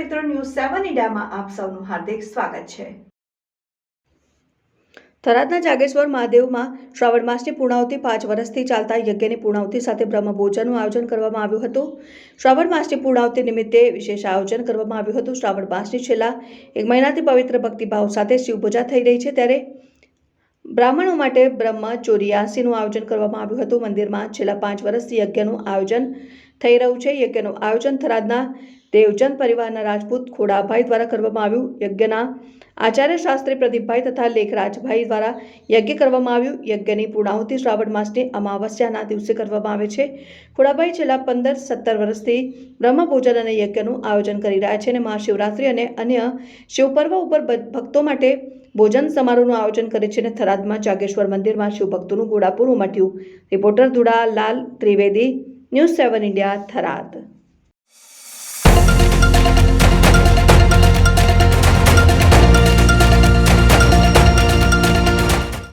સેવન ઇન્ડિયામાં આપ સૌનું હાર્દિક સ્વાગત છે. થરાદના જાગેશ્વર મહાદેવમાં શ્રાવણ માસની પૂર્ણાવતિ પાંચ વર્ષથી ચાલતા યજ્ઞની પૂર્ણાવતિ સાથે બ્રહ્મભોજનનું આયોજન કરવામાં આવ્યું હતું. શ્રાવણ માસની પૂર્ણાવતિ નિમિત્તે વિશેષ આયોજન કરવામાં આવ્યું હતું. શ્રાવણ માસની છેલ્લા એક મહિનાથી પવિત્ર ભક્તિભાવ સાથે શિવપૂજા થઈ રહી છે. ત્યારે બ્રાહ્મણો માટે બ્રહ્મ ચોર્યાસીનું આયોજન કરવામાં આવ્યું હતું. મંદિરમાં છેલ્લા પાંચ વર્ષથી યજ્ઞનું આયોજન થઈ રહ્યું છે. યજ્ઞનું આયોજન થરાદના દેવચંદ પરિવારના રાજપૂત ખોડાભાઈ દ્વારા કરવામાં આવ્યું. યજ્ઞના આચાર્ય શાસ્ત્રી પ્રદીપભાઈ તથા લેખરાજભાઈ દ્વારા યજ્ઞ કરવામાં આવ્યું. યજ્ઞની પૂર્ણાહુતિ શ્રાવણ માસની અમાવસ્યાના દિવસે કરવામાં આવે છે. ખોડાભાઈ છેલ્લા પંદર સત્તર વર્ષથી બ્રહ્મભોજન અને યજ્ઞનું આયોજન કરી રહ્યા છે અને મહાશિવરાત્રિ અને અન્ય શિવપર્વ ઉપર ભક્તો માટે ભોજન સમારોહનું આયોજન કરે છે અને થરાદમાં જાગેશ્વર મંદિરમાં શિવભક્તોનું ઘોડાપુર ઉમટ્યું. Reporter Dhuda Lal Trivedi news seven India Tharad